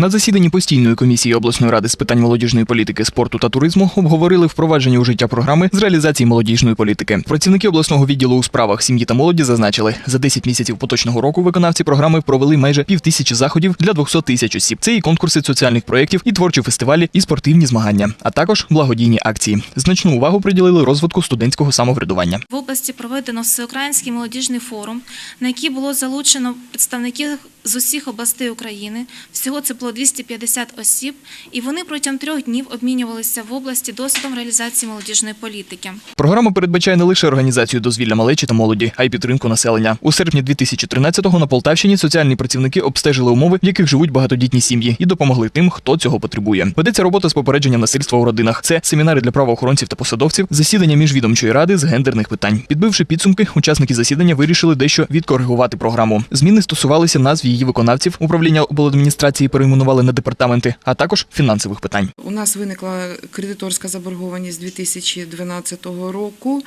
На засіданні постійної комісії обласної ради з питань молодіжної політики, спорту та туризму обговорили впровадження у життя програми з реалізації молодіжної політики. Працівники обласного відділу у справах сім'ї та молоді зазначили, за 10 місяців поточного року виконавці програми провели майже півтисячі заходів для 200 тисяч осіб. Це і конкурси соціальних проєктів, і творчі фестивалі, і спортивні змагання, а також благодійні акції. Значну увагу приділили розвитку студентського самоврядування. В області проведено всеукраїнський молодіжний форум, на який було залучено представників з усіх областей України. Всього це було 250 осіб, і вони протягом трьох днів обмінювалися в області досвідом реалізації молодіжної політики. Програма передбачає не лише організацію дозвілля малечі та молоді, а й підтримку населення. У серпні 2013-го на Полтавщині соціальні працівники обстежили умови, в яких живуть багатодітні сім'ї, і допомогли тим, хто цього потребує. Ведеться робота з попередження насильства у родинах. Це семінари для правоохоронців та посадовців, засідання міжвідомчої ради з гендерних питань. Підбивши підсумки, учасники засідання вирішили дещо відкоригувати програму. Зміни стосувалися назв її виконавців. Управління обладміністрації перейменували на департаменти, а також фінансових питань. У нас виникла кредиторська заборгованість 2012 року.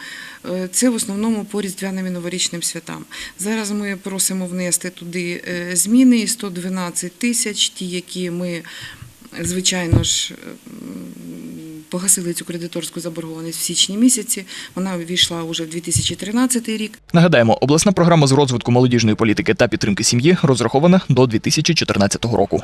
Е, Це в основному по різдвяним і новорічним святам. Зараз ми просимо внести туди е, зміни і 112 тисяч, ті, які ми, звичайно ж, погасили цю кредиторську заборгованість в січні місяці. Вона ввійшла уже в 2013 рік. Нагадаємо, обласна програма з розвитку молодіжної політики та підтримки сім'ї розрахована до 2014 року.